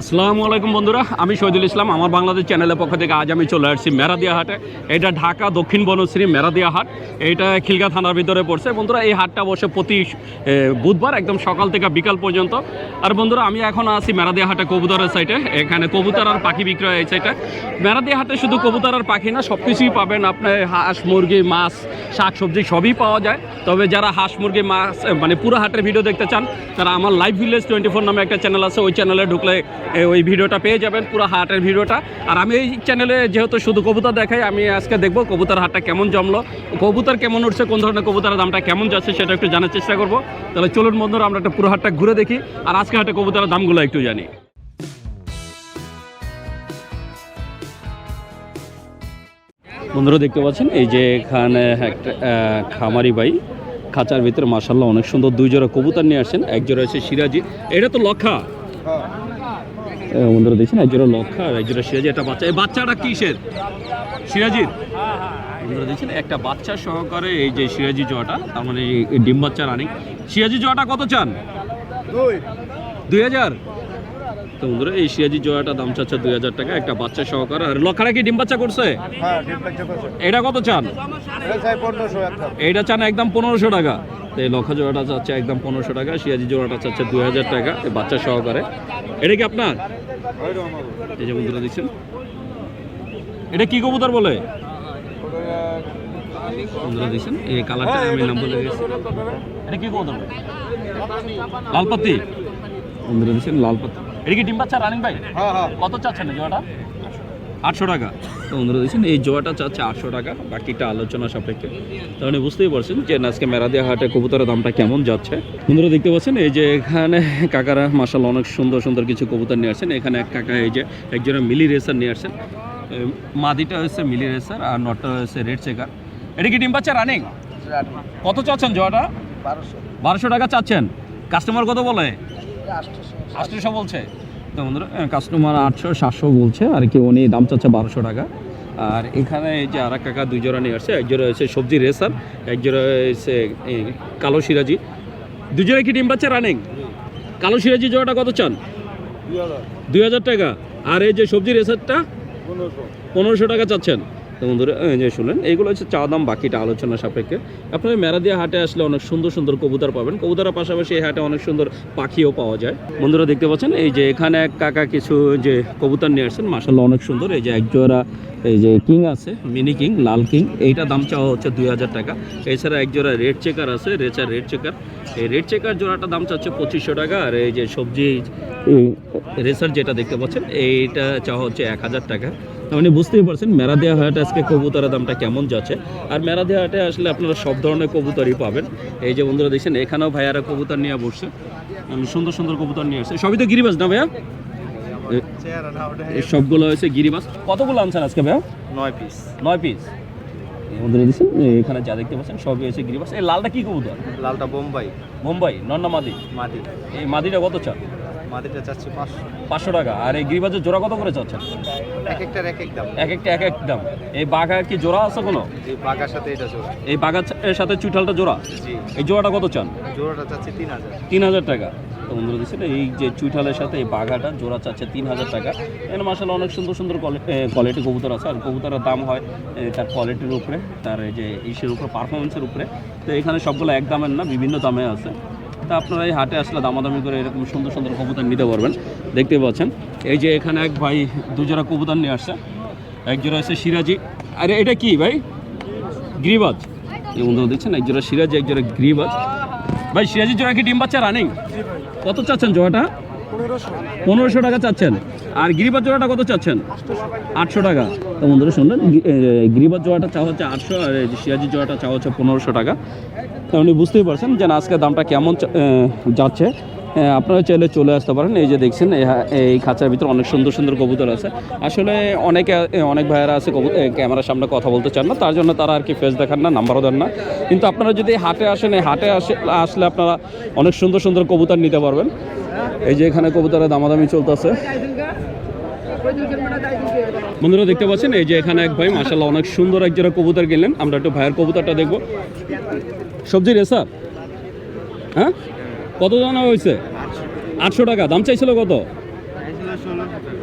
আসসালামু আলাইকুম বন্ধুরা, আমি শহীদুল ইসলাম, আমার বাংলাদেশ চ্যানেলের পক্ষ থেকে আজ আমি চলে আসছি মেরাদিয়া হাটে এটা ঢাকা দক্ষিণ বনশ্রী মেরাদিয়া হাট এটা খিলগা থানার ভিতরে পড়ছে। বন্ধুরা, এই হাটটা বসে প্রতি বুধবার একদম সকাল থেকে বিকাল পর্যন্ত। আর বন্ধুরা, আমি এখন আছি মেরাদিয়া হাটে কবুতরের সাইটে এখানে কবুতর আর পাখি বিক্রয় এই সাইটে মেরাদিয়া হাটে শুধু কবুতর আর পাখি না সব কিছুই পাবেন আপনার হাঁস, মুরগি, মাছ, শাক, সবজি সবই পাওয়া যায়। তবে যারা হাঁস, মুরগি, মাছ মানে পুরো হাটের ভিডিও দেখতে চান, তারা আমার লাইভ ভিলেজ টোয়েন্টি ফোর নামে একটা চ্যানেল আছে। ওই চ্যানেলে ঢুকলে ওই ভিডিওটা পেয়ে যাবেন পুরো হাটের ভিডিওটা। আর আমি এই চ্যানেলে যেহেতু শুধু কবুতর দেখাই আমি আজকে দেখব কবুতর হাটটা কেমন জমলো। কবুতর কেমন উঠছে কোন ধরনের কবুতরের দামটা কেমন যাচ্ছে সেটা একটু জানার চেষ্টা করব। তাহলে চলুন বন্ধুরা আমরা একটা পুরো হাটটা ঘুরে দেখি। আর আজকে হাটে কবুতরের দামগুলো একটু জানি। বন্ধুরা দেখতে পাচ্ছেন? এই যে এখানে একটা খামারি ভাই খাঁচার ভিতরে মাসাল্লাহ অনেক সুন্দর দুই জোড়া কবুতর নিয়ে আসছেন। এক জোড়া হচ্ছে সিরাজি। এটা তো লক্ষা। এ, বন্ধুরা দেখছেন একজোড়া লক্ষা আর এক সিরাজি একটা বাচ্চা। এই বাচ্চাটা কিসের? সিরাজির বন্ধুরা দেখছেন একটা বাচ্চা সহকারে এই যে সিরাজি জোয়াটা তার মানে ডিম বাচ্চা রানিং। সিরাজি জোয়াটা কত চান? দুই হাজার? তো বন্ধুরা এই সিরাজি জোয়াটা দাম চাচ্ছে দুই হাজার টাকা একটা বাচ্চা সহকারে। আর লক্ষাটা কি ডিম বাচ্চা করছে? হ্যাঁ ডিম বাচ্চা করছে। এটা কত চান? এটা চান একদম পনেরোশো টাকা। তো এই লক্ষ জোড়াটা চাচ্ছে একদম পনেরোশো টাকা সিয়াজি জোড়াটা চাচ্ছে দুই হাজার টাকা বাচ্চা সহকারে। এটা কি আপনার? এই যে বন্ধুরা দেখছেন। এটা কি কবুতর বলে? বন্ধুরা দেখছেন এই কালারটা আমি নাম বলে গেছি এটা কি কবুতর? লালপাতি বন্ধুরা দেখছেন লালপাতি এটা কি ডিম বাচ্চা রানিং ভাই? হ্যাঁ হ্যাঁ। কত চাচ্ছেন জোড়াটা? আটশো টাকা। তো বন্ধুরা দেখছেন এই জোয়াটা চাচ্ছে আটশো টাকা বাকিটা আলোচনা সাপেক্ষে। তাহলে বুঝতেই পারছেন যে আজকে মেরাদিয়া হাটে কবুতরের দামটা কেমন যাচ্ছে। বন্ধুরা দেখতে পাচ্ছেন এই যে এখানে কাকারা মাসাল অনেক সুন্দর সুন্দর কিছু কবুতর নিয়ে আসছেন। এখানে এক কাকা এই যে একজনের মিলি রেসার নিয়ে আসছেন। মাদিটা হচ্ছে মিলি রেসার আর নটটা হচ্ছে রেড চেকার। এটা কি ডিম বাচ্চা রানিং? কত চাচ্ছেন জোয়াটা বারোশো। বারোশো টাকা চাচ্ছেন। কাস্টমার কত বলে? আটশোশো বলছে। তো বন্ধুরা কাস্টমার আটশো সাতশো বলছে আর কি উনি দাম চাচ্ছে বারোশো টাকা। আর এখানে এই যে আর এক কাকা দুই জোড়া নিয়ে আসছে এক জোড়া হচ্ছে সবজি রেসার এক জোড়া কালো সিরাজি। দুজোড়া কি ডিম পাচ্ছে রানিং? কালো সিরাজি জোড়াটা কত চান? দুই হাজার। টাকা। আর এই যে সবজি রেসারটা পনেরোশো টাকা চাচ্ছেন। তো যে শুনলেন, এইগুলো হচ্ছে চা দাম বাকিটা আলোচনা সাপেক্ষে। আপনারা মেরাদিয়া হাটে আসলে অনেক সুন্দর সুন্দর কবুতর পাবেন। কবুতরের পাশাপাশি এই হাটে অনেক সুন্দর পাখিও পাওয়া যায়। বন্ধুরা, দেখতে পাচ্ছেন, এই যে এখানে এক কাকা কিছু যে কবুতর নিয়ে আসছেন মাসাল্লাহ অনেক সুন্দর। এই যে একজোড়া, এই যে কিং আছে, মিনি কিং, লাল কিং, এইটা দাম চাওয়া হচ্ছে দুই হাজার টাকা। এছাড়া এক জোড়া রেড চেকার আছে রেচার রেড চেকার। এই রেড চেকার জোড়াটা দাম চাচ্ছে পঁচিশশো টাকা। আর এই যে সবজি রেসার যেটা দেখতে পাচ্ছেন এইটা চাওয়া হচ্ছে এক হাজার টাকা। আপনি বুঝতেই পারছেন মেরাদিয়া হাটে আজকে কবুতরের দামটা কেমন যাচ্ছে। আর মেরাদিয়া হাটে আসলে আপনারা সব ধরনের কবুতরই পাবেন। এই যে বন্ধুরা দেখছেন এখানেও ভাইয়ারা কবুতর নিয়ে বসছে। সুন্দর সুন্দর কবুতর নিয়ে আসছে। সবই তো গিরিবাজ না ভাইয়া? সবগুলো হয়েছে গিরিবাস। কতগুলো আনছেন আজকে ভাইয়া? নয় পিস নয় পিস বন্ধুরা দেখছেন এখানে যা দেখতে পাচ্ছেন সবই হয়েছে গিরিবাজ এই লালটা কি কবুতর? লালটা বোম্বাই। মুম্বাই নন্না মাদি? মাটি এই মাদিটা কত চান? মাটিটা চাচ্ছি পাঁচশো। পাঁচশো টাকা। আর এই গিরিবাজের জোড়া কত করে চাচ্ছেন? এক একটার এক এক দাম। এক একটা এক এক দাম। এই বাঘা কি জোড়া আছে কোনো? এই বাঘার সাথে এটা জোড়া। এই বাঘার সাথে চুঠালটা জোড়া? জি। এই জোড়াটা কত চান? জোড়াটা চাচ্ছি তিন হাজার। তিন হাজার টাকা। তো বন্ধুরা দেখছেন এই যে চুইঠালের সাথে এই বাঘাটা জোড়া চাচ্ছে তিন হাজার টাকা। এখানে মাসাল অনেক সুন্দর সুন্দর কোয়ালিটি কবুতর আছে। আর কবুতরের দাম হয় তার কোয়ালিটির উপরে তার এই যে ইসের উপরে পারফরমেন্সের উপরে। তো এখানে সবগুলো এক দামের না বিভিন্ন দামে আছে। তা আপনারা এই হাটে আসলে দামাদামি করে এরকম সুন্দর সুন্দর কবুতর নিতে পারবেন। দেখতে পাচ্ছেন? এই যে এখানে এক ভাই দুজোড়া কবুতর নিয়ে আসছে। এক জোড়া আছে সিরাজি। আরে, এটা কি ভাই? গিরিবাজ। এই বন্ধুরা দেখছেন? এক জোড়া সিরাজি এক জোড়া গিরিবাজ। ভাই সিরাজি জোড়া কি ডিম বাচ্চা রানিং? কত চাচ্ছেন জোড়াটা? পনেরোশো টাকা চাচ্ছেন। আর গিরিবাজ জোড়াটা কত চাচ্ছেন? আটশো টাকা। তো বন্ধুরা শুনলেন গিরিবাজ জোড়াটা চাওয়া হচ্ছে আটশো, আর এই যে সিরাজি জোড়াটা চাওয়া হচ্ছে পনেরোশো টাকা। আপনি বুঝতেই পারছেন যে আজকে দামটা কেমন যাচ্ছে। আপনারা চাইলে চলে আসতে পারেন। এই যে দেখছেন এই খাঁচার ভিতরে অনেক সুন্দর সুন্দর কবুতর আছে। আসলে অনেকে অনেক ভাইয়েরা আছে ক্যামেরার সামনে কথা বলতে চান না, তার জন্য তারা আর কি ফেস দেখান না নাম্বারও দেন না। কিন্তু আপনারা যদি হাটে আসেন, এই হাটে আসে আসলে আপনারা অনেক সুন্দর সুন্দর কবুতর নিতে পারবেন। এই যে এখানে কবুতরের দামাদামি চলতেছে। বন্ধুরা দেখতে পাচ্ছেন, এই যে এখানে এক ভাই মাসাল্লাহ অনেক সুন্দর এক জোড়া কবুতর গেলেন আমরা একটু ভাইয়ের কবুতরটা দেখব। সবজি রে স্যার? হ্যাঁ? কত জানা হয়েছে? আটশো টাকা, দাম চাইছিল কত?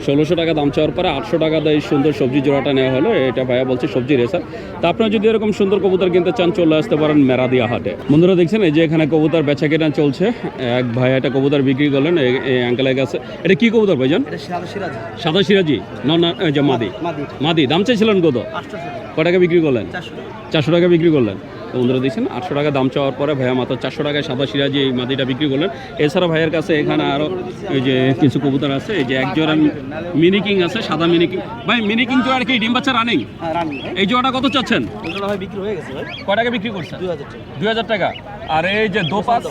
ষোলোশো টাকা দাম চাওয়ার পরে আটশো টাকা দিয়ে সুন্দর সবজি জোড়াটা নেওয়া হলো। এটা ভাইয়া বলছে সবজি রেসার। তা আপনারা যদি এরকম সুন্দর কবুতর কিনতে চান চলে আসতে পারেন মেরাদিয়া হাটে। বন্ধুরা দেখছেন এই যে এখানে কবুতর বেচা কেনা চলছে। এক ভাই একটা কবুতর বিক্রি করলেন এই- আঙ্কেলের কাছে। এটা কি কবুতর ভাইজান? সাদা সিরাজি। মাদি। মাদি। দাম চাইছিলেন কত? আটশো ক টাকা বিক্রি করলেন? চারশো টাকা বিক্রি করলেন। বন্ধুরা দেখছেন? আটশো টাকা দাম চাওয়ার পরে ভাইয়া মাত্র চারশো টাকায় সাদা সিরাজি এই মাদিটা বিক্রি করলেন। এছাড়া ভাইয়ের কাছে এখানে আরও এই যে কিছু কবুতর আছে এই যে একজোড়া মিনি কিং আছে সাদা মিনি কিং ভাই মিনি কিং জোড়ার কি ডিম বাচ্চা রানিং হ্যাঁ এই জোড়াটা কত চাচ্ছেন? বিক্রি হয়ে গেছে কয় টাকা বিক্রি করছেন? দুই হাজার টাকা। আর এই যে দোপাস?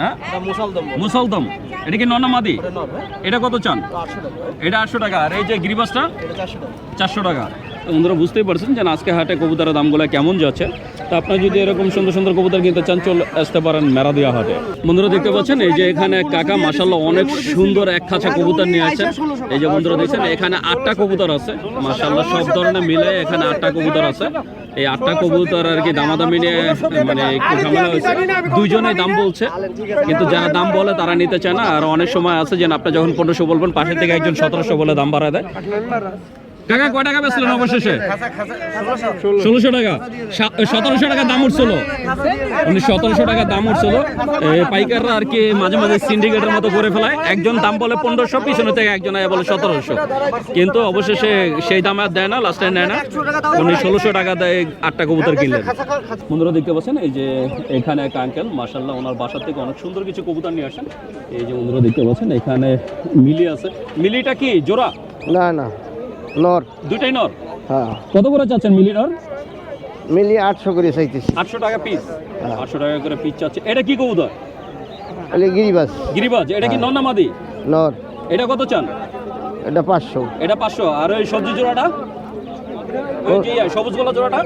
হ্যাঁ? এটা। মুসলদম কি এটা কত চান? এটা আটশো টাকা। আর এই যে গিরিবাসটা? চারশো টাকা। বন্ধুরা বুঝতেই পারছেন যে আজকে হাটে কবুতরের দামগুলো কেমন যাচ্ছে। তো আপনারা যদি এরকম সুন্দর সুন্দর কবুতর কিনতে চান, চলে আসতে পারেন মেরাদিয়া হাটে। বন্ধুরা দেখতে পাচ্ছেন, এই যে এখানে কাকা মাসাল্লাহ অনেক সুন্দর এক খাঁচা কবুতর নিয়ে আসছেন। এই যে বন্ধুরা দেখছেন, এখানে আটটা কবুতর আছে। মাসাল্লাহ সব ধরনের মিলে এখানে আটটা কবুতর আছে। এই আটটা কবুতর আর কি দামাদামি নিয়ে মানে একটু ঝামেলা হয়েছে। দুইজনে দাম বলছে, কিন্তু যারা দাম বলে তারা নিতে চায় না। আর অনেক সময় আছে যে আপনি যখন পনেরোশো বলবেন পাশে থেকে একজন সতেরোশো বলে দাম বাড়ায় দেয়। কাকা কয় টাকা বেচলেন অবশেষে? ষোলোশো টাকা। সতেরোশো টাকা দাম উঠছিল। উনি সতেরোশো টাকা দাম উঠছিল। পাইকাররা আর কি মাঝে মাঝে সিন্ডিকেটের মতো করে ফেলায়। একজন দাম বলে পনেরোশো পিছনে থেকে একজন আয়া বলে সতেরোশো। কিন্তু অবশেষে সেই দাম আর দেয় না লাস্টে নেয় না। উনি ষোলোশো টাকা দেয়, আটটা কবুতর কিনলেন। বন্ধুরা, দেখতে পাচ্ছেন? এই যে এখানে এক আঙ্কেল মাসাল্লাহ ওনার বাসার থেকে অনেক সুন্দর কিছু কবুতর নিয়ে আসেন। এই যে বন্ধুরা, দেখতে পাচ্ছেন? এখানে মিলি আছে। মিলিটা কি? জোড়া? না না। নর। দুইটাই নর? হ্যাঁ। কত করে চাচ্ছেন মিলি নর মিলিয়ে আটশো করে চাইতেছি। আটশো টাকা পিস আটশো টাকা করে পিস চাচ্ছে। এটা কি কবুতর? তাহলে গিরিবাস গিরিবাজ। এটা কি নন্নামাদি নর এটা কত চান? এটা পাঁচশো। এটা পাঁচশো। আর ওই সবজি জোড়াটা? সবুজ গোলা জোড়াটা?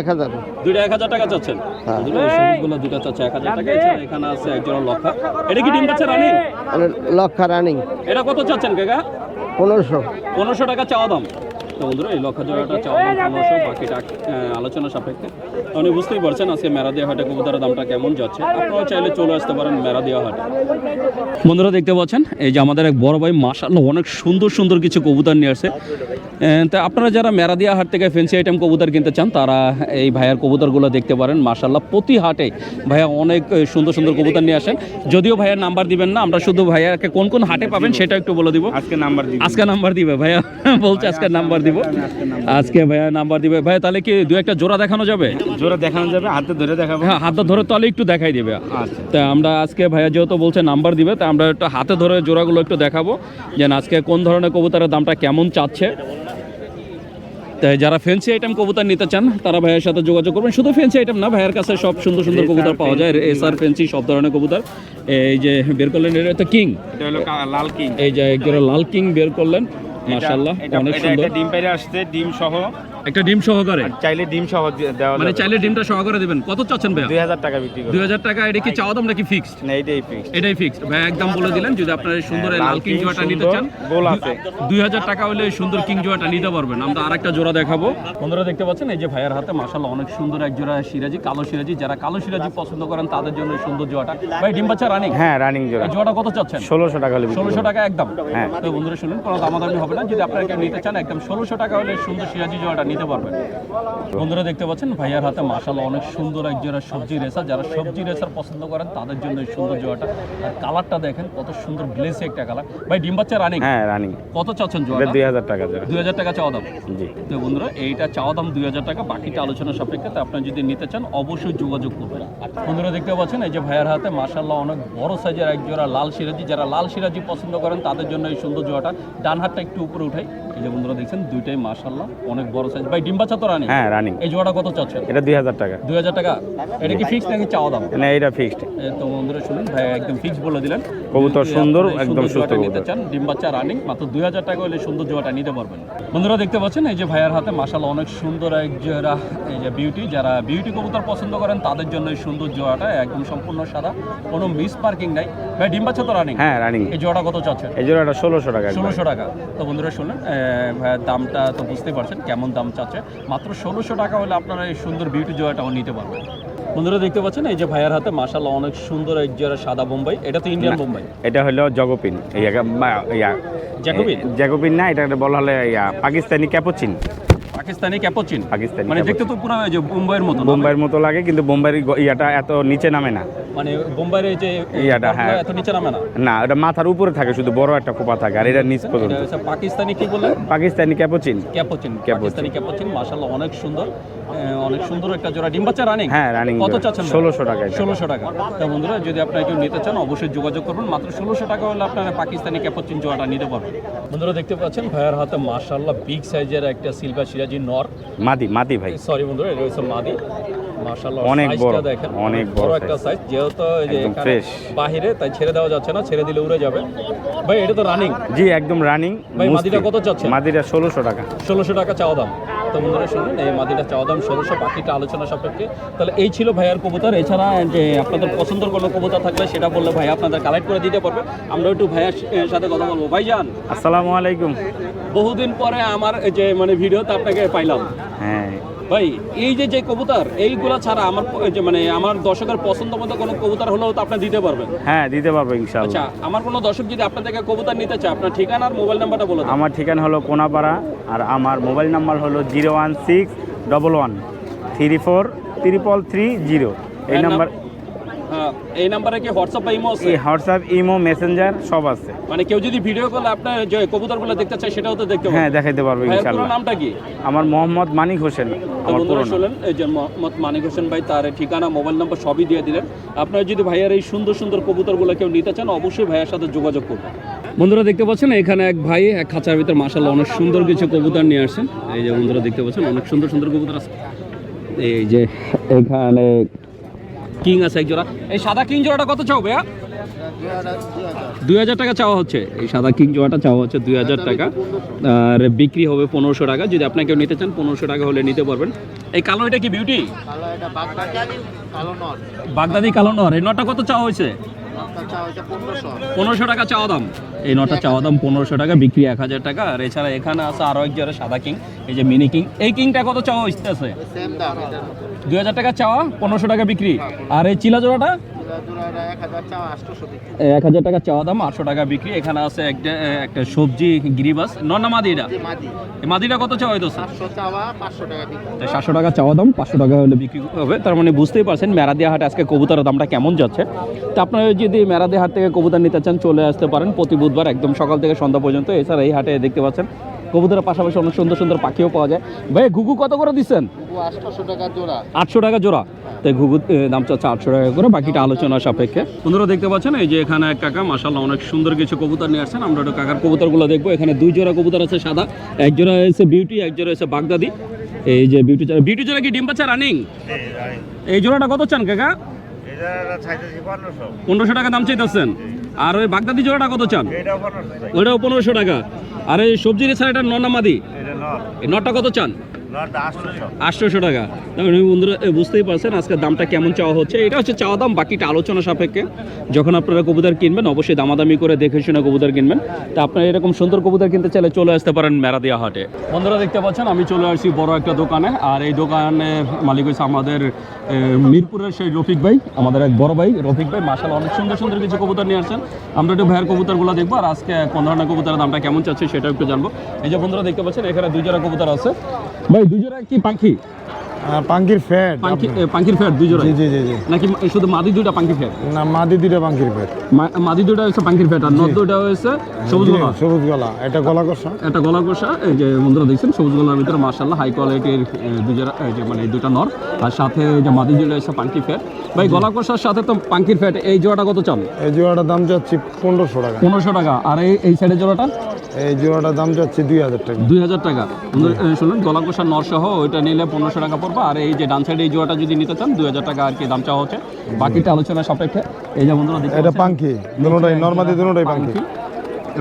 এক হাজার। দুইটা এক হাজার টাকা চাচ্ছেন? হ্যাঁ। সবুজ গোলা চাচ্ছে এক হাজার টাকা। এখানে আছে এক জোড়া লক্ষা। এটা কি ডিম রানি? লক্ষা রানিং। এটা কত চাচ্ছেন কাকা? পনেরোশো। পনেরোশো টাকা চাওয়া দাম? তো বন্ধুরা এই লক্ষ জোড়াটা চাওয়া পনেরোশো বাকিটা আলোচনা সাপেক্ষে। আপনি বুঝতেই পারছেন আজকে মেরাদিয়া হাটে কবুতরের দামটা কেমন যাচ্ছে। আপনারা চাইলে চলে আসতে পারেন মেরাদিয়া হাটে। বন্ধুরা দেখতে পাচ্ছেন এই যে আমাদের এক বড় ভাই মাশাআল্লাহ অনেক সুন্দর সুন্দর কিছু কবুতর নিয়ে আসছে। তা আপনারা যারা মেরাদিয়া হাট থেকে ফেন্সি আইটেম কবুতর কিনতে চান তারা এই ভাইয়ার কবুতরগুলো দেখতে পারেন। মাশাআল্লাহ প্রতি হাটে ভাইয়া অনেক সুন্দর সুন্দর কবুতর নিয়ে আসেন। যদিও ভাইয়ার নাম্বার দিবেন না আমরা শুধু ভাইয়াকে কোন কোন হাটে পাবেন সেটা একটু বলে দিব। আজকে নাম্বার দিবি। আজকে নাম্বার দিবে ভাইয়া বলছে আজকে নাম্বার দিব? আজকে ভাইয়া নাম্বার দিবে। ভাই তাহলে কি দু একটা জোড়া দেখানো যাবে? জোড়া দেখানো যাবে হাতে ধরে দেখাবো। হ্যাঁ হাতে ধরে তাহলে একটু দেখাই দিবে। আচ্ছা। তা আমরা আজকে ভাইয়া যেহেতু বলছে নাম্বার দিবে তা আমরা একটু হাতে ধরে জোড়াগুলো একটু দেখাবো। যেন আজকে কোন ধরনের কবুতরের দামটা কেমন চাচ্ছে। তাই যারা ফ্যান্সি আইটেম কবুতর নিতে চান তারা ভাইয়ের সাথে যোগাযোগ করবেন। শুধু ফ্যান্সি আইটেম না ভাইয়ের কাছে সব সুন্দর সুন্দর কবুতর পাওয়া যায়। এস আর ফেন্সি সব ধরনের কবুতর। এই যে বের করলেন এটা তো কিং এটা হলো লাল কিং এই যে লাল কিং বের করলেন মাশাআল্লাহ অনেক সুন্দর। ডিম পেরে আসছে ডিম সহ। একটা ডিম সহকারে? চাইলে ডিম সহ দেওয়া মানে চাইলে ডিমটা সহকারে দিবেন। কত চাচ্ছেন দুই হাজার টাকা বিক্রি দুই করে হাজার টাকা এটা কি চাওয়া দাম নাকি ফিক্সড না এইটাই ফিক্স এটাই ফিক্সড ভাই একদম বলে দিলেন যদি আপনারা সুন্দর হ্যাঁ, লাল কিং জোড়াটা নিতে চান গোল আছে। দুই হাজার টাকা হলে সুন্দর কিং জোড়াটা নিতে পারবেন। আমরা আরেকটা জোড়া দেখাবো। বন্ধুরা দেখতে পাচ্ছেন এই যে ভাইয়ের হাতে মাসাল্লাহ অনেক সুন্দর এক জোড়া সিরাজি কালো সিরাজি। যারা কালো সিরাজি পছন্দ করেন তাদের জন্য সুন্দর জোড়াটা ভাই ডিম বাচ্চা রানিং হ্যাঁ রানিং জোড়া। জোড়াটা কত চাচ্ছেন? ষোলোশো টাকা হলে বিক্রি ষোলোশো করব। টাকা একদম। হ্যাঁ। তো বন্ধুরা শুনুন কোনো দামাদামি হবে না। যদি আপনারা কেউ নিতে চান একদম ষোলোশো টাকা হলে সুন্দর সিরাজি জোড়াটা নিতে পারবেন। বন্ধুরা দেখতে পাচ্ছেন ভাইয়ার হাতে মাসাল অনেক সুন্দর এক জোড়া সবজি রেসার যারা সবজি রেসার পছন্দ করেন তাদের জন্য এই সুন্দর জোড়াটা। আর কালারটা দেখেন কত সুন্দর গ্লেসি একটা কালার। ভাই ডিম বাচ্চা রানিং? হ্যাঁ রানিং। কত চাচ্ছেন জোড়াটা? দুই হাজার টাকা জোড়া। দুই হাজার টাকা চাওয়া দাম? জি। তো বন্ধুরা এইটা চাওয়া দাম দুই হাজার টাকা বাকিটা আলোচনা সাপেক্ষে। তো আপনারা যদি নিতে চান অবশ্যই যোগাযোগ করবেন। বন্ধুরা দেখতে পাচ্ছেন এই যে ভাইয়ার হাতে মাসাল্লাহ অনেক বড় সাইজের এক জোড়া লাল সিরাজি। যারা লাল সিরাজি পছন্দ করেন তাদের জন্য এই সুন্দর জোড়াটা। ডান হাতটা একটু উপরে উঠাই। এই যে বন্ধুরা দেখছেন দুইটাই অনেক বড় সাইজ ভাই ডিম বাচ্চা তো রানি হ্যাঁ রানিং এই জোড়াটা কত চাচ্ছেন? এটা দুই হাজার টাকা। দুই হাজার টাকা? এটা কি ফিক্স নাকি চাওয়া দাম? না এটা ফিক্সড তো বন্ধুরা শুনুন ভাই একদম ফিক্স বলে দিলেন। কবুতর সুন্দর, একদম সুস্থ নিতে চান ডিম বাচ্চা রানিং মাত্র দুই হাজার টাকা হলে সুন্দর জোড়াটা নিতে পারবেন। বন্ধুরা দেখতে পাচ্ছেন এই যে ভাইয়ার হাতে অনেক সুন্দর এক জোড়া এই যে বিউটি যারা বিউটি কবুতর পছন্দ করেন তাদের জন্য এই সুন্দর জোড়াটা একদম সম্পূর্ণ সাদা। কোনো মিস পার্কিং নাই। ভাই ডিম বাচ্চা তো রানিং হ্যাঁ রানিং এই জোড়া কত চাচ্ছেন? এই জোড়াটা ষোলোশো টাকা একবার। ষোলোশো টাকা। তো বন্ধুরা ভাইয়ার দামটা তো বুঝতে পারছেন কেমন দাম চাচ্ছে। মাত্র ষোলোশো টাকা হলে আপনারা এই সুন্দর বিউটি জোড়াটাও নিতে পারবেন। বন্ধুরা দেখতে পাচ্ছেন এই যে ভাইয়ার হাতে মাসাল অনেক সুন্দর এক জোড়া সাদা বোম্বাই এটা তো ইন্ডিয়ান বোম্বাই? এটা হলো জগপিন জ্যাকোবিন? জ্যাকোবিন না এটা বলা হলে পাকিস্তানি ক্যাপোচিন। পাকিস্তানি ক্যাপোচিন। পাকিস্তানি মানে দেখতে তো পুরো যে বোম্বাইয়ের মতো বোম্বাইয়ের মতো লাগে কিন্তু বোম্বাইয়ের ইয়াটা এত নিচে নামে না। মানে বোম্বাইয়ের যে ইয়াটা, হ্যাঁ। এত নিচে নামে না? না এটা মাথার উপরে থাকে শুধু বড় একটা কোপা থাকে আর এটা নিচ পর্যন্ত। পাকিস্তানি কি বলে? পাকিস্তানি ক্যাপোচিন ক্যাপোচিন। পাকিস্তানি ক্যাপোচিন মাশাআল্লাহ অনেক সুন্দর। অনেক সুন্দর একটা জোড়া। ডিম বাচ্চা রানিং হ্যাঁ, running কত চাচ্ছেন 1600 টাকা। ষোলোশো টাকা। তা বন্ধুরা যদি আপনারা কেউ নিতে চান অবশ্যই যোগাযোগ করবেন মাত্র ষোলোশো টাকা হলে আপনারা পাকিস্তানি ক্যাপোচিন জোড়াটা নিতে পারবেন। বন্ধুরা দেখতে পাচ্ছেন ভাইয়ের হাতে মাশাআল্লাহ বিগ সাইজের একটা সিলভার সিরাজি নর। মাদি মাদি ভাই। সরি বন্ধুরা এটা হচ্ছে মাদি। মাশাআল্লাহ অনেক বড়, দেখেন অনেক বড় বড় একটা সাইজ যেহেতু যে। বাহিরে তাই ছেড়ে দেওয়া যাচ্ছে না ছেড়ে দিলে উড়ে যাবে। ভাই এটা তো রানিং জি একদম রানিং ভাই, মাদিটা কত? মাদিটা ষোলোশো টাকা। ষোলোশো টাকা চাওয়া দাম। তো বন্ধুরা শুনুন এই মাদিটা চাওয়া দাম ষোলোশো বাকিটা আলোচনা সাপেক্ষে। তাহলে এই ছিল ভাইয়ার কবুতর। এছাড়া যে আপনাদের পছন্দের কোনো কবুতর থাকলে সেটা বললে ভাই আপনাদের কালেক্ট করে দিতে পারবে। আমরা একটু ভাইয়ার সাথে কথা বলব। ভাইজান আসসালামু আলাইকুম। বহুদিন পরে আমার এই যে মানে ভিডিওতে আপনাকে পাইলাম। হ্যাঁ। ভাই এই যে যে কবুতর এইগুলা ছাড়া আমার যে মানে আমার দর্শকের পছন্দ মতো কোনো কবুতর হলেও তো আপনি দিতে পারবেন। হ্যাঁ দিতে পারব ইনশাআল্লাহ। আচ্ছা আমার কোনো দর্শক যদি আপনার থেকে কবুতর নিতে চায় আপনার ঠিকানা আর মোবাইল নাম্বারটা বলুন আমার ঠিকানা হলো কোনাপাড়া আর আমার মোবাইল নাম্বার হলো zero one six double one three four triple three zero. এই এই নাম্বার হ্যাঁ, এই নাম্বারে কি হোয়াটসঅ্যাপ বা ইমো আছে? এই হোয়াটসঅ্যাপ ইমো মেসেঞ্জার সব আছে। মানে কেউ যদি ভিডিও কলে আপনার যে কবুতরগুলো দেখতে চায় সেটাও তো দেখতে হ্যাঁ দেখাইতে পারব ইনশাল্লাহ নামটা কি? আমার মোহাম্মদ মানিক হোসেন আমার পুরো নাম। শুনলেন এই যে মোহাম্মদ মানিক হোসেন ভাই তার ঠিকানা মোবাইল নাম্বার সবই দিয়ে দিলেন। আপনারা যদি ভাইয়ের এই সুন্দর সুন্দর কবুতরগুলো কেউ নিতে চান অবশ্যই ভাইয়ের সাথে যোগাযোগ করবেন। বন্ধুরা দেখতে পাচ্ছেন এখানে এক ভাই এক খাঁচার ভিতর মাসাল্লাহ অনেক সুন্দর কিছু কবুতর নিয়ে আসছেন। এই যে বন্ধুরা দেখতে পাচ্ছেন অনেক সুন্দর সুন্দর কবুতর আছে। এই যে এখানে কিং আছে এক জোড়া। এই সাদা কিং জোড়াটা কত চাও ভাইয়া? দুই হাজার টাকা চাওয়া হচ্ছে। এই সাদা কিং জোড়াটা চাওয়া হচ্ছে দুই হাজার টাকা। আর বিক্রি হবে পনেরোশো টাকা। যদি আপনাকে কেউ নিতে চান পনেরোশো টাকা হলে নিতে পারবেন। এই কালো এটা কি বিউটি বাগদাদি কালো নর। এই নটা কত চাওয়া হয়েছে? পনেরোশো। টাকা চাওয়া দাম? এই নটা চাওয়া দাম পনেরোশো টাকা বিক্রি এক হাজার টাকা। আর এছাড়া এখানে আছে আরও এক জোরে সাদা কিং এই যে মিনি কিং। এই কিংটা কত চাওয়া হইতেছে? দুই হাজার টাকা চাওয়া পনেরোশো টাকা বিক্রি। আর এই চিলা জোড়াটা? এক হাজার টাকা চাওয়া দাম আটশো টাকা বিক্রি। এখানে আছে একটা একটা সবজি গিরিবাস। নন্না মাদি। এটা এই মাদিটা কত চাওয়া হইতেছে? তাই সাতশো টাকা চাওয়া দাম পাঁচশো টাকা হলে বিক্রি হবে। তার মানে বুঝতেই পারছেন মেরাদিয়া হাট আজকে কবুতরের দামটা কেমন যাচ্ছে। তো আপনারা যদি মেরাদিয়া হাট থেকে কবুতর নিতে চান চলে আসতে পারেন। প্রতি বুধবার একদম সকাল থেকে সন্ধ্যা পর্যন্ত। এছাড়া এই হাটে দেখতে পাচ্ছেন কবুতরের পাশাপাশি অনেক সুন্দর সুন্দর পাখিও পাওয়া যায়। ভাই ঘুঘু কত করে দিচ্ছেন? আটশো টাকা জোড়া। তাই ঘুঘু দাম চাচ্ছে আটশো টাকা করে বাকিটা আলোচনা সাপেক্ষে। বন্ধুরা দেখতে পাচ্ছেন এই যে এখানে এক কাকা মাসাল্লাহ অনেক সুন্দর কিছু কবুতর নিয়ে আসছেন। আমরা একটু কাকার কবুতরগুলো দেখব। এখানে দুই জোড়া কবুতর আছে সাদা এক জোড়া হয়েছে বিউটি এক জোড়া হয়েছে বাগদাদি। এই যে বিউটি জোড়া বিউটি জোড়া কি ডিম পাচ্ছে রানিং। এই জোড়াটা কত চান কাকা? পনেরোশো। টাকা দাম চাইতেছেন? আর ওই বাগদাদি জোড়াটা কত চান? ওইটাও পনেরোশো টাকা। আর এই সবজির ছাড়া এটা ননামাদি নটা কত চান? আটশোশো। টাকা। তাহলে বন্ধুরা বুঝতেই পারছেন আজকে দামটা কেমন চাওয়া হচ্ছে। এটা হচ্ছে চাওয়া দাম বাকিটা আলোচনা সাপেক্ষে। যখন আপনারা কবুতর কিনবেন অবশ্যই দামাদামি করে দেখে শুনে কবুতর কিনবেন। তা আপনারা এরকম সুন্দর কবুতর কিনতে চাইলে চলে আসতে পারেন মেরাদিয়া হাটে। বন্ধুরা দেখতে পাচ্ছেন আমি চলে আসছি বড় একটা দোকানে। আর এই দোকানের মালিক হচ্ছে আমাদের মিরপুরের সেই রফিক ভাই আমাদের এক বড় ভাই। রফিক ভাই মাসাল অনেক সুন্দর সুন্দর কিছু কবুতর নিয়ে আসছেন। আমরা একটু ভাইয়ের কবুতরগুলো দেখব আর আজকে কোন ধরনের কবুতরের দামটা কেমন চাচ্ছে সেটা একটু জানব। এই যে বন্ধুরা দেখতে পাচ্ছেন এখানে দুই জোড়া কবুতর আছে। ভাই দুই কি পাখি? পাঙ্কির ফ্যাট পাঙ্কি পাঙ্কির ফ্যাট দুই জোড়া জি জি জি নাকি শুধু মাদি দুইটা পাঙ্কির ফ্যাট না মাদি দুইটা পাঙ্কির ফ্যাট মাদি দুইটা হচ্ছে পাঙ্কির ফ্যাট আর নদ দুইটা হচ্ছে সবুজ গলা। সবুজ গলা এটা গলা কষা। একটা গলা কষা এই যে বন্ধুরা দেখছেন সবুজ গলার ভিতরে মার্শাল্লাহ হাই কোয়ালিটির দুই জোড়া এই যে মানে দুইটা নর। আর সাথে যে মাদি দুইটা হচ্ছে পাঙ্কি ফ্যাট ভাই গলা কষার সাথে তো পাঙ্কির ফ্যাট এই জোড়াটা কত চান এই জোড়াটার দাম যাচ্ছে পনেরোশো টাকা। পনেরোশো টাকা। আর এই এই সাইডের জোড়াটা? এই জোড়াটার দাম যাচ্ছে দুই হাজার টাকা। দুই হাজার টাকা। শুনুন গলা কষা নর সহ ওইটা নিলে পনেরোশো টাকা পড়বে আর এই যে ডান সাইড এই জোড়াটা যদি নিতে চান দুই হাজার টাকা আর কি দাম চাওয়া হচ্ছে। বাকিটা আলোচনা সাপেক্ষে। এই যে বন্ধুরা এটা পাঙ্কি দুটোটাই নর্মাদি দুটোটাই পাঙ্কি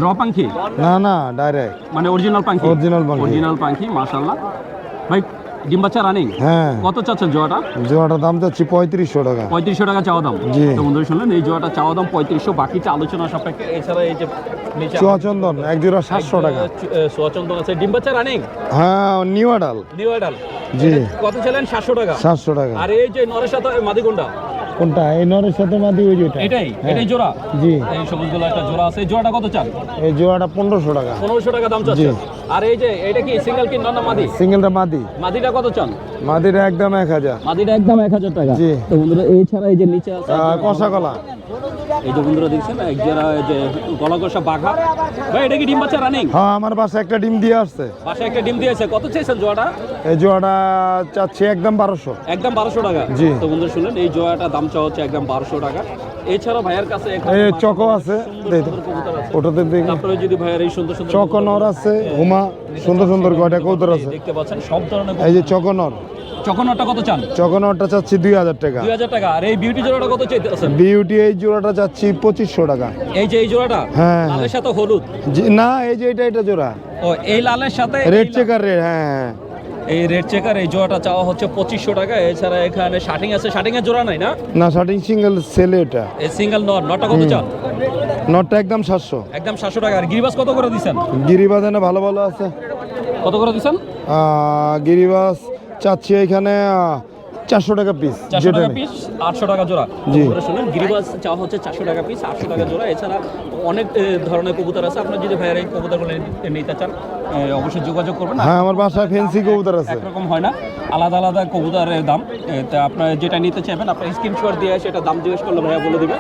র পাঙ্কি না না ডাইরেক্ট মানে অরিজিনাল পাঙ্কি অরিজিনাল পাঙ্কি। অরিজিনাল পাঙ্কি মাশাআল্লাহ। ভাই ডিম বাচ্চা রানিং হ্যাঁ। কত চাচ্ছেন জোয়াটা? জোড়াটার দাম চাচ্ছি পঁয়ত্রিশশো টাকা। পঁয়ত্রিশশো টাকা চাওয়া দাম? জি। তো বন্ধুরা শুনলেন এই জোয়াটা চাওয়া দাম পঁয়ত্রিশশো বাকিটা আলোচনা সাপেক্ষে এছাড়া এই যে চুয়াচন্দন এক জোড়া সাতশো টাকা। সোয়াচন্দন আছে। ডিম বাচ্চা রানিং হ্যাঁ new idol new idol ji. কত ছিলেন সাতশো টাকা। সাতশো টাকা। আর এই যে নরের সাথে মাদিগুন্ডা কোনটা? এই নরের সাথে মাদি ওই যেটা এটাই? হ্যাঁ। এটাই জোড়া? জি। এই সবুজগুলো একটা জোড়া আছে। জোড়াটা কত চান? এই জোড়াটা পনেরোশো টাকা। পনেরোশো টাকা দাম চাচ্ছে। আর এই যে এটা কি সিঙ্গেল কি নন মাদি? সিঙ্গেলটা মাদি। মাদিটা কত চান? মাদিটা একদম এক হাজার। মাদিটা একদম এক হাজার টাকা। জি। তো বন্ধুরা এছাড়া এই যে নিচে আছে কষা কলা এই যে বন্ধুরা দেখছেন এক জোড়া যে গলা কষা বাঘা। ভাই এটা কি ডিম বাচ্চা রানিং হ্যাঁ আমার বাসা একটা ডিম দিয়ে আসছে। বাসায় একটা ডিম দিয়েছে। কত চেয়েছেন জোয়াটা? এই জোড়াটা চাচ্ছি একদম বারোশো। একদম বারোশো টাকা। জি। তো বন্ধুরা শুনলেন এই জোয়াটা দাম চাওয়া হচ্ছে একদম বারোশো টাকা। এছাড়া ভাইয়ের কাছে এই চকো আছে। ওটাতে দেখি। যদি ভাইয়ের এই সুন্দর সুন্দর চকনর আছে হুমা। সুন্দর সুন্দর কয়টা আছে। দেখতে পাচ্ছেন সব ধরনের এই যে চকনর চকনটা কত চান? চকনরটা চাচ্ছি দুই হাজার টাকা। দুই হাজার টাকা। আর এই বিউটি জোড়াটা কত চাইতেছেন? বিউটি এই জোড়াটা চাচ্ছি পঁচিশশো টাকা। এই যে এই জোড়াটা? হ্যাঁ। লালের সাথে হলুদ? না এই যে এটা এটা জোড়া। ও এই লালের সাথে রেড চেকার রেড হ্যাঁ এই রেড চেকার এই জোড়াটা চাওয়া হচ্ছে পঁচিশশো টাকা। এছাড়া এখানে শার্টিং আছে। শার্টিং এর জোড়া নাই না? না শার্টিং সিঙ্গেল সেলে এটা। এই সিঙ্গেল নট নটটা কত চান? নটটা একদম সাতশো। একদম সাতশো টাকা। আর গিরিবাস কত করে দিচ্ছেন গিরিবাজানে ভালো ভালো আছে। কত করে দিচ্ছেন গিরিবাস চাচ্ছি এখানে চারশো টাকা পিস চারশো টাকা পিস আটশো টাকা জোড়া। জি। শুনুন গিরিবাস চাওয়া হচ্ছে চারশো টাকা পিস আটশো টাকা জোড়া। এছাড়া অনেক ধরনের কবুতর আছে। আপনার যদি ভাইয়ের এই কবুতরগুলো নিতে- চান অবশ্যই যোগাযোগ করবেন। হ্যাঁ আমার বাসায় ফেন্সি কবুতর আছে। একরকম হয় না। আলাদা আলাদা কবুতরের দাম। তা আপনার যেটা নিতে চাইবেন আপনার স্ক্রিনশট দিয়ে সেটা দাম জিজ্ঞেস করলে ভাইয়া বলে দিবে।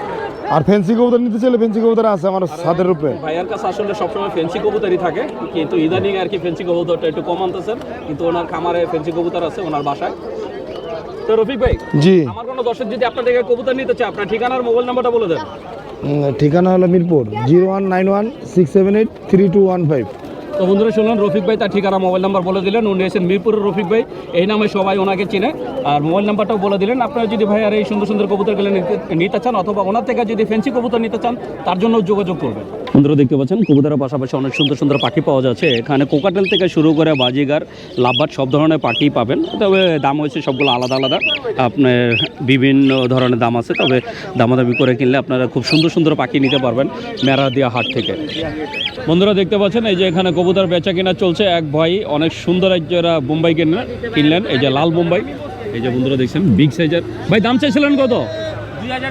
আর ফেন্সি কবুতর নিতে চাইলে ফেন্সি কবুতর আছে আমার ছাদের উপরে। ভাইয়ার কাছে আসলে সবসময় ফেন্সি কবুতরই থাকে কিন্তু ইদানিং আর কি ফেন্সি কবুতরটা একটু কম আনতেছেন। কিন্তু ওনার খামারে ফেন্সি কবুতর আছে ওনার বাসায়। তো রফিক ভাই জি। আমার কোনো দর্শক যদি আপনার থেকে কবুতর নিতে চায় আপনার ঠিকানার মোবাইল নাম্বারটা বলে দেন। ঠিকানা হলো Mirpur zero one nine one six seven eight three two one five. তো বন্ধুরা শুনলেন রফিক ভাই তার ঠিকানা মোবাইল নাম্বার বলে দিলেন উনি এসেছেন মিরপুরের রফিক ভাই এই নামে সবাই ওনাকে চিনে। আর মোবাইল নাম্বারটাও বলে দিলেন আপনারা যদি ভাই আর এই সুন্দর সুন্দর কবুতরগুলো নিতে- নিতে চান অথবা ওনার থেকে যদি ফেন্সি কবুতর নিতে চান তার জন্য যোগাযোগ করবেন। বন্ধুরা দেখতে পাচ্ছেন, কবুতরের পাশাপাশি অনেক সুন্দর সুন্দর পাখি পাওয়া যাচ্ছে। এখানে কোকাটেল থেকে শুরু করে বাজিগার, লাভবাট সব ধরনের পাখি পাবেন। তবে দাম হয়েছে সবগুলো আলাদা আলাদা। আপনার বিভিন্ন ধরনের দাম আছে, তবে দামাদামি করে কিনলে আপনারা খুব সুন্দর সুন্দর পাখি নিতে পারবেন মেরাদিয়া হাট থেকে। বন্ধুরা দেখতে পাচ্ছেন, এই যে এখানে কবুতর বেচা কেনা চলছে। এক ভাই অনেক সুন্দর এক জোড়া বোম্বাই কিনলেন কিনলেন, এই যে লাল বোম্বাই। এই যে বন্ধুরা দেখছেন বিগ সাইজের ভাই, দাম চাইছিলেন কত?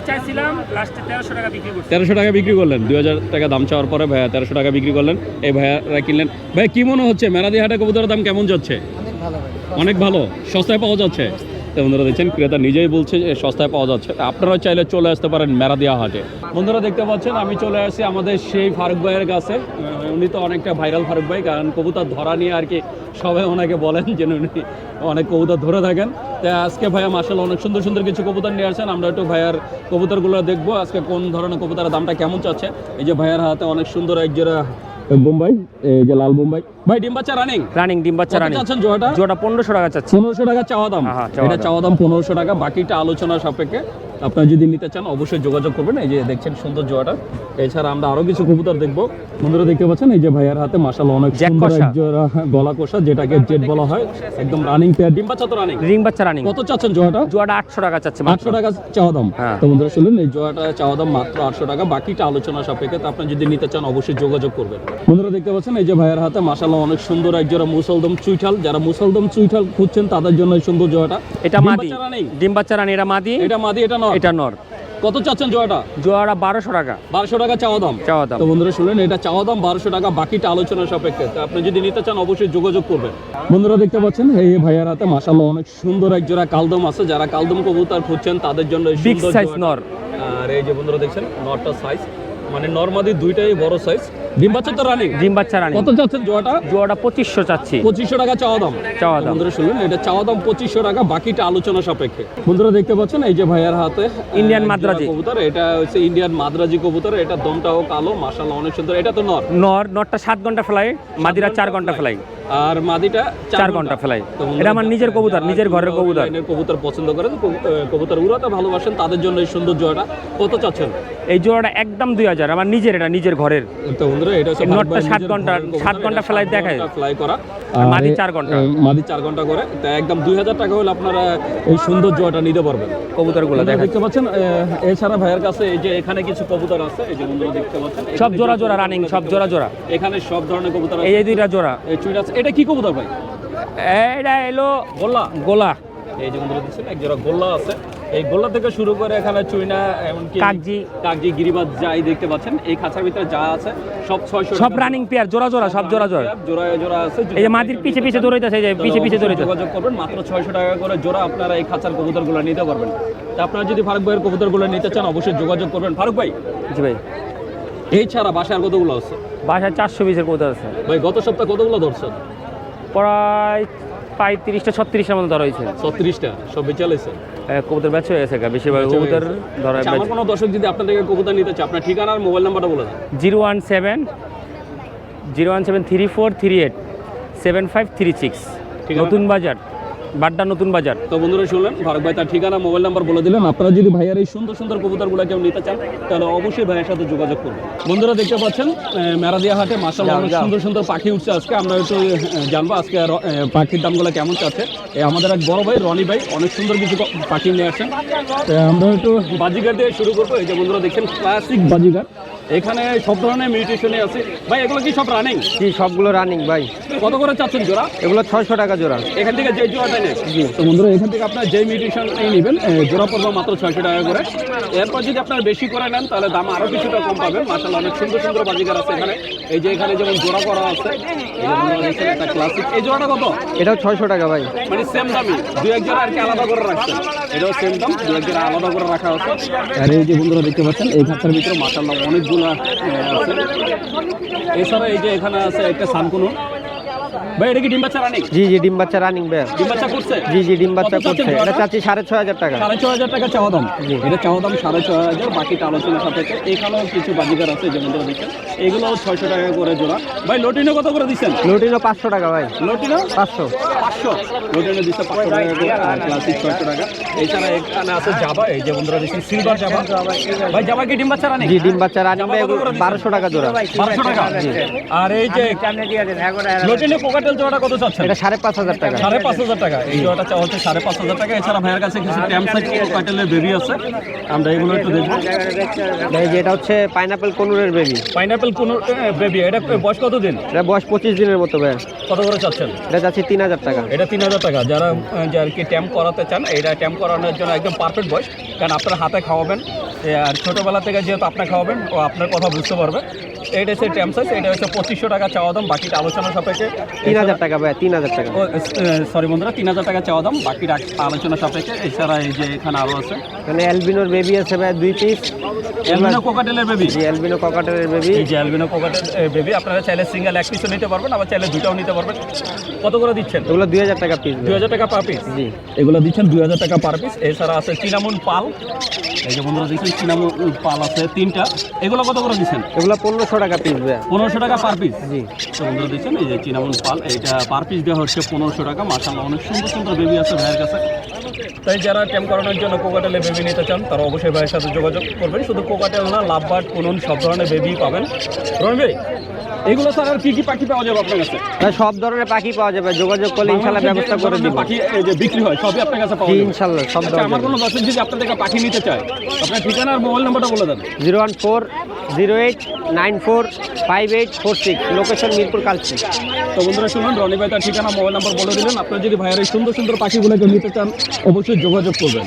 চাইছিলাম লাস্টে তেরোশো টাকা বিক্রি করছি। তেরোশো টাকা বিক্রি করলেন। দুই হাজার টাকা দাম চাওয়ার পরে ভাইয়া তেরোশো টাকা বিক্রি করলেন। এই ভাইয়ারা কিনলেন। ভাই কি মনে হচ্ছে? মেলাদি হাটে কবুতরের দাম কেমন যাচ্ছে? অনেক ভালো। সস্তায় পাওয়া যাচ্ছে? বন্ধুরা দেখছেন ক্রেতা নিজেই বলছে যে সস্তায় পাওয়া যাচ্ছে। আপনারা চাইলে চলে আসতে পারেন মেরাদিয়া হাটে। বন্ধুরা দেখতে পাচ্ছেন, আমি চলে আসছি আমাদের সেই ফারুক ভাইয়ের কাছে। উনি তো অনেকটা ভাইরাল ফারুক ভাই, কারণ কবুতর ধরা নিয়ে আর কি সবাই ওনাকে বলেন যেন উনি অনেক কবুতর ধরে থাকেন। তো আজকে ভাইয়া মার্শাল অনেক সুন্দর সুন্দর কিছু কবুতর নিয়ে আসছেন আমরা একটু ভাইয়ার কবুতরগুলো দেখব, আজকে কোন ধরনের কবুতরের দামটা কেমন চাচ্ছে। এই যে ভাইয়ার হাতে অনেক সুন্দর এক জোড়া বোম্বাই? যে লাল বোম্বাই? ভাই ডিম বাচ্চা রানিং রানিং ডিম বাচ্চা রানিং চাচ্ছেন জোড়াটা? জোড়া পনেরোশো টাকা চাচ্ছি। পনেরোশো টাকা চাওয়া দাম। এটা দাম। চাওয়া দাম পনেরোশো টাকা বাকিটা আলোচনা সাপেক্ষে। আপনারা যদি নিতে চান অবশ্যই যোগাযোগ করবেন। এই যে দেখছেন সুন্দর জোয়াটা। এছাড়া আমরা আরও কিছু কবুতর দেখব। বন্ধুরা দেখতে পাচ্ছেন? এই যে ভাইয়ার হাতে মাসাল অনেক সুন্দর জোড়া গলা কষা যেটাকে জেট বলা হয়। একদম রানিং পেয়ার ডিম বাচ্চা তো রানিং রিং বাচ্চা রানিং কত চাচ্ছেন জোয়াটা? জোড়াটা আটশো টাকা চাচ্ছে আটশো টাকা চাওয়া দাম। হ্যাঁ। তো বন্ধুরা শুনলেন এই জোয়াটা চাওয়া দাম মাত্র আটশো টাকা। বাকিটা আলোচনা সাপেক্ষে তো আপনি যদি নিতে চান অবশ্যই যোগাযোগ করবেন। বন্ধুরা দেখতে পাচ্ছেন? এই যে ভাইয়ের হাতে মাসাল্লাহ অনেক সুন্দর এক জোড়া মুসলদম চুইঠাল। যারা মুসলদম চুইঠাল খুঁজছেন তাদের জন্য এই সুন্দর জোয়াটা। এটা মাদি? ডিম বাচ্চা রানি এটা মাদি। এটা মাদি এটা এটা নর। কত চাচ্ছেন জোয়াটা জোড়া বারোশো টাকা। বারোশো টাকা চাওয়া দাম? চাওয়া দাম। তো বন্ধুরা শুনলেন এটা চাওয়া দাম বারোশো টাকা বাকিটা আলোচনা সাপেক্ষে। তো আপনি যদি নিতে চান অবশ্যই যোগাযোগ করবেন। বন্ধুরা দেখতে পাচ্ছেন এই ভাইয়ার হাতে মাসাল্লাহ অনেক সুন্দর এক জোড়া কালদম আছে। যারা কালদম কবুতর খুঁজছেন তাদের জন্য বিগ সুন্দর সাইজ নর। আর এই যে বন্ধুরা দেখছেন নটটা সাইজ মানে নর্মাদি দুইটাই বড় সাইজ ডিম বাচ্চা তো রানিং? ডিম বাচ্চা রানি। কত চাচ্ছেন জোয়াটা? জোড়াটা পঁচিশশো চাচ্ছি। পঁচিশশো টাকা চাওয়া দাম। চাওয়া দাম। বন্ধুরা শুনলেন এটা চাওয়া দাম পঁচিশশো টাকা বাকিটা আলোচনা সাপেক্ষে। বন্ধুরা দেখতে পাচ্ছেন এই যে ভাইয়ার হাতে ইন্ডিয়ান মাদ্রাজি। কবুতর এটা হচ্ছে ইন্ডিয়ান মাদ্রাজি কবুতর এটা দমটাও কালো অনেক সুন্দর। এটা তো নর? নর নরটা সাত ঘণ্টা ফ্লাই মাদিরা চার ঘণ্টা ফ্লাই আর মাদিটা চার ঘণ্টা। ফেলাই। এটা আমার নিজের কবুতর, নিজের ঘরের কবুতর। কবুতর পছন্দ করে তো কবুতর উড়াতে ভালোবাসেন তাদের জন্য এই সুন্দর জোড়াটা কত চাচ্ছেন? এই জোড়াটা একদম দুই হাজার আমার নিজের এটা নিজের ঘরের। তো বন্ধুরা এটা হচ্ছে নটটা সাত ঘন্টা- সাত ঘণ্টা এটা দেখায়। fly করা। মাদি চার ঘণ্টা। মাদি চার ঘণ্টা করে তো একদম দুই হাজার টাকা হলে আপনারা এই সুন্দর জোড়াটা নিতে পারবেন। কবুতরগুলো দেখতে পাচ্ছেন এছাড়া ভাইয়ের কাছে এই যে এখানে কিছু কবুতর আছে এই যে বন্ধুরা দেখতে পাচ্ছেন সব জোড়া জোড়া রানিং সব জোড়া জোড়া। এখানে সব ধরনের কবুতর এই আছে। এই দুইটা জোড়া। এই চুইট এটা কি কবুতর ভাই? এইটা এলো গোল্লা? গোলা এই যে বন্ধুরা দেখছেন এক জোড়া গোল্লা আছে। এই গোল্লা থেকে শুরু করে এখানে চুইনা এমনকি কাকজি। কাকজি গিরিবাজ যাই দেখতে পাচ্ছেন এই খাঁচার ভিতরে যা আছে সব ছয়শো সব রানিং পেয়ার জোড়া জোড়া সব জোড়া জোড়া। জোড়া জোড়া আছে এই যে মাদির পিছে পিছে দৌড়াইতেছে এই যে পিছে পিছে দৌড়াইতেছে। যোগাযোগ করবেন মাত্র ছয়শো টাকা করে জোড়া আপনারা এই খাঁচার কবুতরগুলো নিতে পারবেন। তা আপনারা যদি ফারুক ভাইয়ের কবুতরগুলো নিতে চান অবশ্যই যোগাযোগ করবেন। ফারুক ভাই? জি ভাই। এই ছাড়া বাসায় আর কতগুলো আছে? বাসায় চারশো পিসের কবুতর আছে। ভাই গত সপ্তাহে কতগুলো ধরছেন? প্রায় পঁয়ত্রিশটা ছত্রিশটার মতো ধরা হয়েছে। ছত্রিশটা? সব বেচালেছে এ, কবুতর ব্যাচ হয়ে গেছে বেশিরভাগ কবুতর ধরা আচ্ছা, আমার কোনো দর্শক যদি আপনার থেকে কবুতর নিতে চায় আপনার ঠিকানা আর মোবাইল নাম্বারটা বলে দেন। Zero one seven zero one seven three four three eight seven five three six? Notun Bazar. Badda নতুন বাজার। তো বন্ধুরা শুনলেন ফারুক ভাই তার ঠিকানা মোবাইল নাম্বার বলে দিলেন আপনারা যদি ভাইয়ার এই সুন্দর সুন্দর কবুতরগুলো কেউ নিতে চান তাহলে অবশ্যই ভাইয়ের সাথে যোগাযোগ করবেন বন্ধুরা দেখতে পাচ্ছেন মেরাদিয়া হাটে মাসাল্লাহ অনেক সুন্দর সুন্দর পাখি উঠছে আজকে। আমরা একটু জানব আজকে পাখির দামগুলো কেমন চাচ্ছে। আমাদের এক বড় ভাই রনি ভাই অনেক সুন্দর কিছু পাখি নিয়ে আসছেন। তো আমরা একটু বাজিগার দিয়ে শুরু করব। এই যে বন্ধুরা দেখছেন ক্লাসিক বাজিগার এখানে সব ধরনের মিউটেশনে আছে। ভাই এগুলো কি সব রানিং জি সবগুলো রানিং ভাই? কত করে চাচ্ছেন জোড়া? এগুলো ছয়শো টাকা জোড়া। এখান থেকে যে জোড়াটা নেন। তো বন্ধুরা এখান থেকে আপনার যে মিউটেশন নেবেন জোড়া পড়বে মাত্র ছয়শো টাকা করে। এরপর যদি আপনার বেশি করে নেন তাহলে দাম আরও কিছুটা কম পাবেন। মাসাল্লাহ অনেক সুন্দর সুন্দর বাজিকার আছে এখানে। এই যে এখানে যেমন জোড়া করা আছে একটা ক্লাসিক এই জোড়াটা কত? এটাও ছয়শো টাকা ভাই। মানে সেম দামই। দু এক জোড়া আর কি আলাদা করে রাখছে এটাও সেম দাম দু এক জোড়া আলাদা করে রাখা আছে। আর এই যে বন্ধুরা দেখতে পাচ্ছেন এই খাতার ভিতরে মাসাল্লাহ অনেকগুলা এ, আছে এছাড়া এই যে এখানে আছে একটা সানকুনো। ভাই এটা কি ডিম বাচ্চা রানিক জি জি ডিম বাচ্চা রানিং ভাই ডিম বাচ্চা করছে? জি জি ডিম বাচ্চা করছে। এটা চাচ্ছি সাড়ে ছয় হাজার টাকা। সাড়ে হাজার টাকা চাওয়া দাম। এটা চাওয়া দাম সাড়ে ছ হাজার বাকিটা আলোচনা সাপেক্ষে। এখানেও কিছু বাজিকার আছে যেমন ধরে দিচ্ছেন এগুলো ছয়শো টাকা করে জোড়া। ভাই লটিনো কত করে দিচ্ছেন? লুটিনো পাঁচশো টাকা ভাই। লটিনো? পাঁচশো। পাঁচশো? লটিনো দিচ্ছে পাঁচশো টাকা করে ক্লাসিক ছয়শো টাকা। এছাড়া এখানে আছে জাবা এই যে বন্ধুরা সিলভার জাবা। ভাই জাবা কি ডিম বাচ্চা রানি জি ডিম বাচ্চা রানিং ভাই? বারোশো টাকা জোড়া। বারোশো টাকা? আর এই যে লটিনো কোকাটেল জোড়াটা কত চাচ্ছেন? এটা সাড়ে পাঁচ হাজার টাকা। সাড়ে পাঁচ হাজার টাকা। এই জোড়াটা চাওয়া হচ্ছে সাড়ে পাঁচ হাজার টাকা। এছাড়া ভাইয়ের কাছে কিছু ট্যাম্প সাইজ কোকাটেলের বেবি আছে। আমরা এগুলো একটু দেখব। এটা হচ্ছে পাইনাপেল কনুরের বেবি পাইনাপেল কোন বেবি এটা বয়স কত দিন এটা বয়স পঁচিশ দিনের মতো ভাই। কত করে চাচ্ছেন? এটা চাচ্ছি তিন হাজার টাকা। এটা তিন হাজার টাকা। যারা যে আর কি ট্যাম্প করাতে চান এটা ট্যাম্প করানোর জন্য একদম পারফেক্ট বয়স। কারণ আপনার হাতে খাওয়াবেন আর ছোটোবেলা থেকে যেহেতু আপনার খাওয়াবেন ও আপনার কথা বুঝতে পারবে। এইটা হচ্ছে সাইজ এটা হচ্ছে পঁচিশশো টাকা চাওয়া দাম বাকিটা আলোচনা সাপেক্ষে। তিন হাজার টাকা ভাই তিন হাজার টাকা। সরি বন্ধুরা তিন হাজার টাকা চাওয়া দাম বাকি আলোচনা সাপেক্ষে। এছাড়া এই যে এখানে আরও আছে। এখানে অ্যালবিনোর বেবি আছে ভাই দুই পিস অ্যালবিনো কোকাটেলের বেবি জি অ্যালবিনো ককাটের বেবি এই যে অ্যালবিনো কোকাটের বেবি আপনারা চাইলে সিঙ্গেল এক পিসও নিতে পারবেন আবার চাইলে দুটাও নিতে পারবেন। কত করে দিচ্ছেন? এগুলো দুই হাজার টাকা পিস দুই হাজার টাকা পার পিস জি। এগুলো দিচ্ছেন দুই হাজার টাকা পার পিস এছাড়া আছে চিনামুন পাল। এই যে বন্ধুরা দেখছেন চিনামুন পাল আছে তিনটা। এগুলো কত করে দিচ্ছেন? এগুলো পনেরোশো টাকা পিস পনেরোশো টাকা পার পিস জি। তো বন্ধুরা দেখছেন এই যে চিনামুন পাল এটা পার পিস দেওয়া হচ্ছে পনেরোশো টাকা। মাসাল্লাহ অনেক সুন্দর সুন্দর বেবি আছে ভাইয়ের কাছে। তাই যারা টেম করানোর জন্য কোকাটেলে বেবি নিতে চান তারা অবশ্যই ভাইয়ের সাথে যোগাযোগ করবেন। শুধু কোকাটেল না লাভবার্ড কোনুন সব ধরনের বেবি পাবেন। রবি ভাই এগুলো স্যার আর কি কি পাখি পাওয়া যাবে আপনার কাছে? ভাই, সব ধরনের পাখি পাওয়া যাবে। যোগাযোগ করলে ইনশাল্লাহ ব্যবস্থা করে ধরনের দিব। পাখি এই যে বিক্রি হয় সবই আপনার কাছে পাওয়া যাবে। ইনশাল্লাহ সব আচ্ছা, আমার ধরনের কোনো দর্শক যদি আপনার থেকে পাখি নিতে চায় আপনার ঠিকানা আর মোবাইল নাম্বারটা বলে দেন। Zero one four zero eight nine four five eight four six, location Mirpur Kalshi. তো বন্ধুরা শুনুন, রনি ভাই তার ঠিকানা, মোবাইল নাম্বার বলে দিলেন। আপনার যদি ভাইয়ের এই সুন্দর সুন্দর পাখিগুলোকে নিতে চান, অবশ্যই যোগাযোগ করবেন।